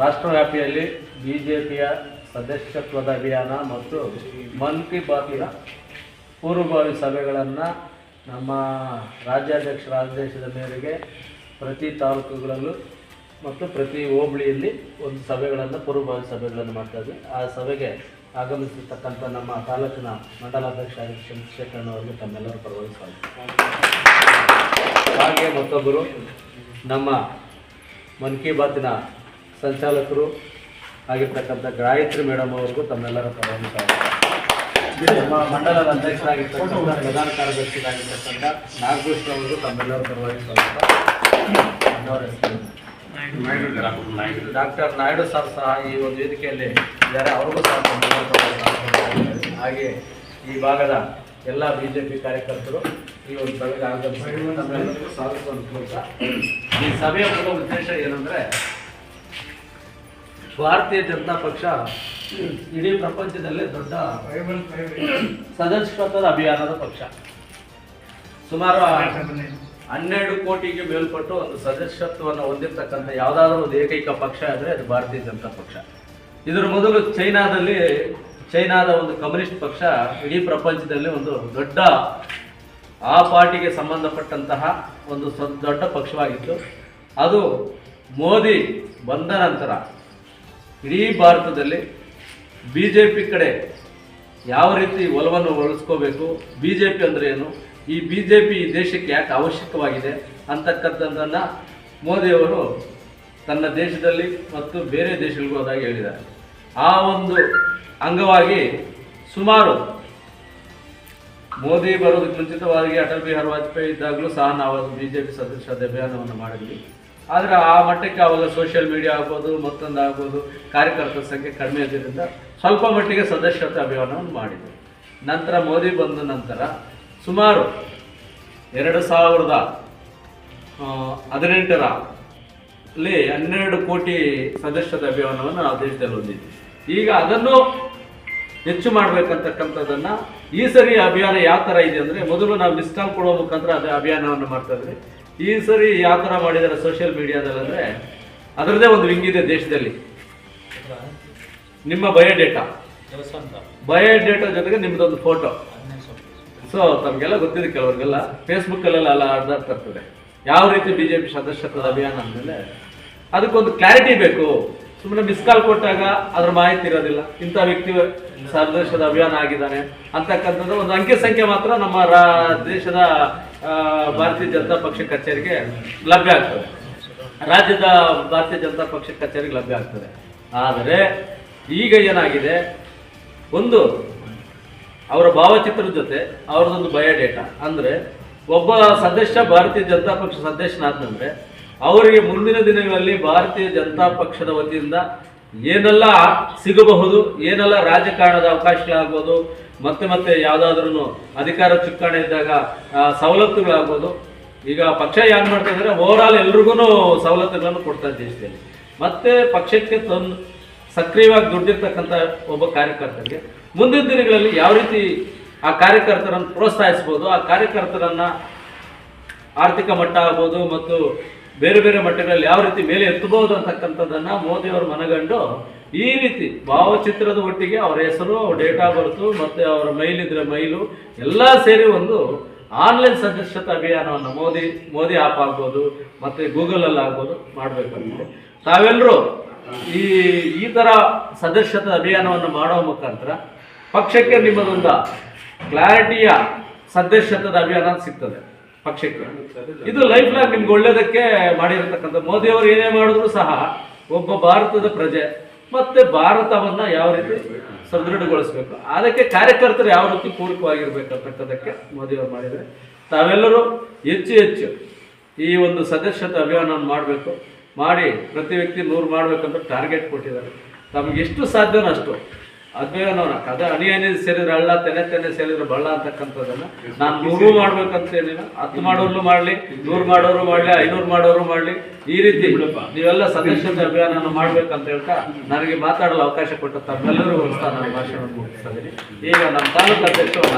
ರಾಷ್ಟ್ರವ್ಯಾಪಿಯಲ್ಲಿ B J ಪಿಯ ಸದಸ್ಯತ್ವದ ಅಭಿಯಾನ ಮತ್ತು ಮನ್ ಕಿ ಬಾತಿನ ಪೂರ್ವಭಾವಿ ಸಭೆಗಳನ್ನು ನಮ್ಮ ರಾಜ್ಯಾಧ್ಯಕ್ಷರ ಆದೇಶದ ಮೇರೆಗೆ ಪ್ರತಿ ತಾಲೂಕುಗಳಲ್ಲೂ ಮತ್ತು ಪ್ರತಿ ಹೋಬಳಿಯಲ್ಲಿ ಒಂದು ಸಭೆಗಳನ್ನು, ಪೂರ್ವಭಾವಿ ಸಭೆಗಳನ್ನು ಮಾಡ್ತಾ ಇದ್ವಿ. ಆ ಸಭೆಗೆ ಆಗಮಿಸಿರ್ತಕ್ಕಂಥ ನಮ್ಮ ತಾಲೂಕಿನ ಮಂಡಲಾಧ್ಯಕ್ಷ ಚಂದ್ರಶೇಖರನ್ ಅವರಿಗೆ ತಮ್ಮೆಲ್ಲರೂ ಪರವಾಗಿ ಸ್ವಾಗತ. ಹಾಗೆ ಮತ್ತೊಬ್ಬರು ನಮ್ಮ ಮನ್ ಕಿ ಬಾತಿನ ಸಂಚಾಲಕರು ಆಗಿರ್ತಕ್ಕಂಥ ಗಾಯತ್ರಿ ಮೇಡಮ್ ಅವ್ರಿಗೂ ತಮ್ಮೆಲ್ಲರ ಪರವಾಗಿ ಸ್ವಾಗತ. ನಮ್ಮ ಮಂಡಲದ ಅಧ್ಯಕ್ಷರಾಗಿರ್ತಕ್ಕಂಥ ಪ್ರಧಾನ ಕಾರ್ಯದರ್ಶಿಯಾಗಿರ್ತಕ್ಕಂಥ ನಾಗಭೂಷಣ ಅವರಿಗೂ ತಮ್ಮೆಲ್ಲರ ಪರವಾಗಿ ಸ್ವಾಗತ? ಡಾಕ್ಟರ್ ನಾಯ್ಡು ಸರ್ ಸಹ ಈ ಒಂದು ವೇದಿಕೆಯಲ್ಲಿ ಇದ್ದಾರೆ. ಅವ್ರಿಗೂ ಸಹ ಹಾಗೆ ಈ ಭಾಗದ ಎಲ್ಲ ಬಿ ಜೆ ಪಿ ಕಾರ್ಯಕರ್ತರು ಈ ಒಂದು ಸಭೆಗೆ ಆಗಮಿಸಿ ತಮ್ಮೆಲ್ಲರಿಗೂ ಕೋರ್ತಾ ಈ ಸಭೆಯ ಉದ್ದೇಶ ಏನಂದ್ರೆ ಭಾರತೀಯ ಜನತಾ ಪಕ್ಷ ಇಡೀ ಪ್ರಪಂಚದಲ್ಲೇ ದೊಡ್ಡ ಸದಸ್ಯತ್ವದ ಅಭಿಯಾನದ ಪಕ್ಷ. ಸುಮಾರು ಹನ್ನೆರಡು ಕೋಟಿಗೆ ಮೇಲ್ಪಟ್ಟು ಒಂದು ಸದಸ್ಯತ್ವವನ್ನು ಹೊಂದಿರತಕ್ಕಂಥ ಯಾವುದಾದ್ರೂ ಒಂದು ಏಕೈಕ ಪಕ್ಷ ಅಂದರೆ ಅದು ಭಾರತೀಯ ಜನತಾ ಪಕ್ಷ. ಇದರ ಮೊದಲು ಚೈನಾದಲ್ಲಿ ಚೈನಾದ ಒಂದು ಕಮ್ಯುನಿಸ್ಟ್ ಪಕ್ಷ ಇಡೀ ಪ್ರಪಂಚದಲ್ಲಿ ಒಂದು ದೊಡ್ಡ ಆ ಪಾರ್ಟಿಗೆ ಸಂಬಂಧಪಟ್ಟಂತಹ ಒಂದು ಸ- ದೊಡ್ಡ ಪಕ್ಷವಾಗಿತ್ತು. ಅದು ಮೋದಿ ಬಂದ ನಂತರ ಇಡೀ ಭಾರತದಲ್ಲಿ ಬಿ ಜೆ ಪಿ ಕಡೆ ಯಾವ ರೀತಿ ಒಲವನ್ನು ಒಲಿಸ್ಕೋಬೇಕು ಬಿ ಜೆ ಪಿ ಅಂದರೆ ಏನು, ಈ ಬಿ ಜೆ ಪಿ ದೇಶಕ್ಕೆ ಯಾಕೆ ಅವಶ್ಯಕವಾಗಿದೆ ಅಂತಕ್ಕಂಥದ್ದನ್ನು ಮೋದಿಯವರು ತನ್ನ ದೇಶದಲ್ಲಿ ಮತ್ತು ಬೇರೆ ದೇಶಗಳಿಗೂ ಹೋದಾಗ ಹೇಳಿದ್ದಾರೆ. ಆ ಒಂದು ಅಂಗವಾಗಿ ಸುಮಾರು ಮೋದಿ ಬರೋದಕ್ಕೆ ಮುಂಚಿತವಾಗಿ ಅಟಲ್ ಬಿಹಾರಿ ವಾಜಪೇಯಿ ಇದ್ದಾಗಲೂ ಸಹ ನಾವು ಬಿ ಜೆ ಪಿ ಸದಸ್ಯ ಅಭಿಯಾನವನ್ನು ಮಾಡಿದ್ವಿ. ಆದರೆ ಆ ಮಟ್ಟಕ್ಕೆ ಅವಾಗ ಸೋಷಿಯಲ್ ಮೀಡಿಯಾ ಆಗ್ಬೋದು, ಮತ್ತೊಂದು ಆಗ್ಬೋದು, ಕಾರ್ಯಕರ್ತರ ಸಂಖ್ಯೆ ಕಡಿಮೆ ಇದ್ದರಿಂದ ಸ್ವಲ್ಪ ಮಟ್ಟಿಗೆ ಸದಸ್ಯತ್ವ ಅಭಿಯಾನವನ್ನು ಮಾಡಿದೆ ನಂತರ ಮೋದಿ ಬಂದ ನಂತರ ಸುಮಾರು ಎರಡು ಸಾವಿರದ ಹದಿನೆಂಟರ ಅಲ್ಲಿ ಹನ್ನೆರಡು ಕೋಟಿ ಸದಸ್ಯತ್ವ ಅಭಿಯಾನವನ್ನು ನಾವು ದೇಶದಲ್ಲಿ ಹೊಂದಿದ್ವಿ. ಈಗ ಅದನ್ನು ಹೆಚ್ಚು ಮಾಡಬೇಕಂತಕ್ಕಂಥದ್ದನ್ನು ಈ ಸರಿ ಅಭಿಯಾನ ಯಾವ ಥರ ಇದೆ ಅಂದರೆ ಮೊದಲು ನಾವು ಮಿಸ್ಟಲ್ ಕಾಲ್ ಕೊಡೋ ಮುಖಾಂತರ ಅದೇ ಅಭಿಯಾನವನ್ನು ಮಾಡ್ತಾ ಇದ್ವಿ. ಈ ಸರಿ ಯಾವ ಥರ ಮಾಡಿದ್ದಾರೆ ಸೋಷಿಯಲ್ ಮೀಡಿಯಾದಲ್ಲಿ ಅಂದರೆ ಅದರದೇ ಒಂದು ವಿಂಗ್ ಇದೆ ದೇಶದಲ್ಲಿ. ನಿಮ್ಮ ಬಯೋಡೇಟಾ. ಬಯೋಡೇಟಾ ಜೊತೆಗೆ ನಿಮ್ಮದೊಂದು ಫೋಟೋ ಸೊ ತಮಗೆಲ್ಲ ಗೊತ್ತಿದೆ ಕೆಲವ್ರಿಗೆಲ್ಲ. ಫೇಸ್ಬುಕ್ಕಲ್ಲೆಲ್ಲ ಎಲ್ಲ ಹರಿದಾಡ್ತಾ ಇರ್ತದೆ ಯಾವ ರೀತಿ ಬಿ ಜೆ ಪಿ ಸದಸ್ಯತ್ವದ ಅಭಿಯಾನ ಅಂದಮೇಲೆ, ಅದಕ್ಕೊಂದು ಕ್ಲಾರಿಟಿ ಬೇಕು. ಸುಮ್ಮನೆ ಮಿಸ್ ಕಾಲ್ ಕೊಟ್ಟಾಗ ಅದ್ರ ಮಾಹಿತಿ ಇರೋದಿಲ್ಲ. ಇಂಥ ವ್ಯಕ್ತಿ ಸಂದೇಶದ ಅಭಿಯಾನ ಆಗಿದ್ದಾನೆ ಅಂತಕ್ಕಂಥದ್ದು ಒಂದು ಅಂಕಿ ಸಂಖ್ಯೆ ಮಾತ್ರ ನಮ್ಮ ರಾ ದೇಶದ ಭಾರತೀಯ ಜನತಾ ಪಕ್ಷ ಕಚೇರಿಗೆ ಲಭ್ಯ ಆಗ್ತದೆ. ರಾಜ್ಯದ ಭಾರತೀಯ ಜನತಾ ಪಕ್ಷ ಕಚೇರಿಗೆ ಲಭ್ಯ ಆಗ್ತದೆ. ಆದರೆ ಈಗ ಏನಾಗಿದೆ? ಒಂದು, ಅವರ ಭಾವಚಿತ್ರದ ಜೊತೆ ಅವರದೊಂದು ಬಯೋಡೇಟಾ ಅಂದ್ರೆ ಒಬ್ಬ ಸದಸ್ಯ ಭಾರತೀಯ ಜನತಾ ಪಕ್ಷ ಸದಸ್ಯನಾದ್ನಂದ್ರೆ ಅವರಿಗೆ ಮುಂದಿನ ದಿನಗಳಲ್ಲಿ ಭಾರತೀಯ ಜನತಾ ಪಕ್ಷದ ವತಿಯಿಂದ ಏನೆಲ್ಲ ಸಿಗಬಹುದು, ಏನೆಲ್ಲ ರಾಜಕಾರಣದ ಅವಕಾಶಗಳಾಗ್ಬೋದು ಮತ್ತೆ ಮತ್ತೆ ಯಾವುದಾದ್ರೂ ಅಧಿಕಾರ ಚುಕ್ಕಾಣಿ ಇದ್ದಾಗ ಸವಲತ್ತುಗಳಾಗ್ಬೋದು. ಈಗ ಪಕ್ಷ ಏನ್ ಮಾಡ್ತಾ ಇದ್ರೆ? ಓವರ್ ಆಲ್ ಎಲ್ರಿಗೂ ಸವಲತ್ತುಗಳನ್ನು ಕೊಡ್ತಾ ದೇಶದಲ್ಲಿ ಮತ್ತೆ ಪಕ್ಷಕ್ಕೆ ತಂದು ಸಕ್ರಿಯವಾಗಿ ದುಡ್ಡಿರ್ತಕ್ಕಂಥ ಒಬ್ಬ ಕಾರ್ಯಕರ್ತರಿಗೆ ಮುಂದಿನ ದಿನಗಳಲ್ಲಿ ಯಾವ ರೀತಿ ಆ ಕಾರ್ಯಕರ್ತರನ್ನು ಪ್ರೋತ್ಸಾಹಿಸ್ಬೋದು, ಆ ಕಾರ್ಯಕರ್ತರನ್ನ ಆರ್ಥಿಕ ಮಟ್ಟ ಆಗ್ಬೋದು ಮತ್ತು ಬೇರೆ ಬೇರೆ ಮಟ್ಟಗಳಲ್ಲಿ ಯಾವ ರೀತಿ ಮೇಲೆ ಎತ್ತಬಹುದು ಅಂತಕ್ಕಂಥದ್ದನ್ನ ಮೋದಿಯವರು ಮನಗಂಡು ಈ ರೀತಿ ಭಾವಚಿತ್ರದ ಒಟ್ಟಿಗೆ ಅವರ ಹೆಸರು, ಅವ್ರ ಡೇಟ್ ಆಫ್ ಬರ್ತು ಮತ್ತೆ ಅವರ ಮೈಲ್ ಇದ್ರೆ ಮೈಲು ಎಲ್ಲ ಸೇರಿ ಒಂದು ಆನ್ಲೈನ್ ಸದಸ್ಯತಾ ಅಭಿಯಾನವನ್ನು ಮೋದಿ ಮೋದಿ ಆಪ್ ಆಗ್ಬೋದು, ಮತ್ತೆ ಗೂಗಲ್ ಅಲ್ಲಿ ಆಗ್ಬೋದು ಮಾಡ್ಬೇಕಂತೆ ತಾವೆಲ್ಲರೂ ಈ ಈ ತರ ಸದಸ್ಯತಾ ಅಭಿಯಾನವನ್ನು ಮಾಡೋ ಮುಖಾಂತರ ಪಕ್ಷಕ್ಕೆ ನಿಮ್ಮದೊಂದು ಕ್ಲಾರಿಟಿಯ ಸದಸ್ಯತ್ವದ ಅಭಿಯಾನ ಸಿಗ್ತದೆ. ಪಕ್ಷಕ್ಕೆ. ಇದು ಲೈಫ್ ಲಾಂಗ್ ನಿಮ್ಗೆ ಒಳ್ಳೇದಕ್ಕೆ ಮಾಡಿರತಕ್ಕಂಥ ಮೋದಿ ಅವರು ಏನೇ ಮಾಡಿದ್ರು ಸಹ ಒಬ್ಬ ಭಾರತದ ಪ್ರಜೆ. ಮತ್ತೆ ಭಾರತವನ್ನ ಯಾವ ರೀತಿ ಸದೃಢಗೊಳಿಸಬೇಕು? ಅದಕ್ಕೆ ಕಾರ್ಯಕರ್ತರು ಯಾವ ರೀತಿ ಪೂರಕವಾಗಿರ್ಬೇಕು ಅಂತಕ್ಕಂಥದಕ್ಕೆ ಮೋದಿ ಅವರು ಮಾಡಿದರೆ. ತಾವೆಲ್ಲರೂ ಹೆಚ್ಚು ಹೆಚ್ಚು ಈ ಒಂದು ಸದಸ್ಯತೆ ಅಭಿಯಾನವನ್ನು ಮಾಡಬೇಕು. ಮಾಡಿ ಪ್ರತಿ ವ್ಯಕ್ತಿ ನೂರು ಮಾಡಬೇಕಂತ ಟಾರ್ಗೆಟ್ ಕೊಟ್ಟಿದ್ದಾರೆ. ತಮಗೆ ಎಷ್ಟು ಸಾಧ್ಯನೋ ಅಷ್ಟು. ಅಭಿಯಾನವನ್ನ ಕದ ಅಣಿ ಅಣಿ ಸೇರಿದ್ರೆ ಹಳ್ಳ ತೆನೆ ತೆನೆ ಸೇರಿದ್ರೆ ಬಳ್ಳ ಅಂತಕ್ಕಂಥದ್ದನ್ನ ನಾನು ನೂರು ಮಾಡ್ಬೇಕಂತ ಏನಿಲ್ಲ ಹತ್ತು ಮಾಡೋರು ಮಾಡಲಿ ನೂರು ಮಾಡೋರು ಮಾಡಲಿ ಐನೂರು ಮಾಡೋರು ಮಾಡಲಿ. ಈ ರೀತಿ ನೀವೆಲ್ಲ ಸದಸ್ಯತೆ ಅಭಿಯಾನ ಮಾಡ್ಬೇಕಂತ ಹೇಳ್ತಾ ನನಗೆ ಮಾತಾಡಲು ಅವಕಾಶ ಕೊಟ್ಟ ತಮ್ಮೆಲ್ಲರಿಗೂ ನಾನು ಭಾಷಣವನ್ನು ಮುಗಿಸ್ತಾ ಇದ್ದೀನಿ. ಈಗ ನಮ್ಮ ತಾಲೂಕು ಅಧ್ಯಕ್ಷರು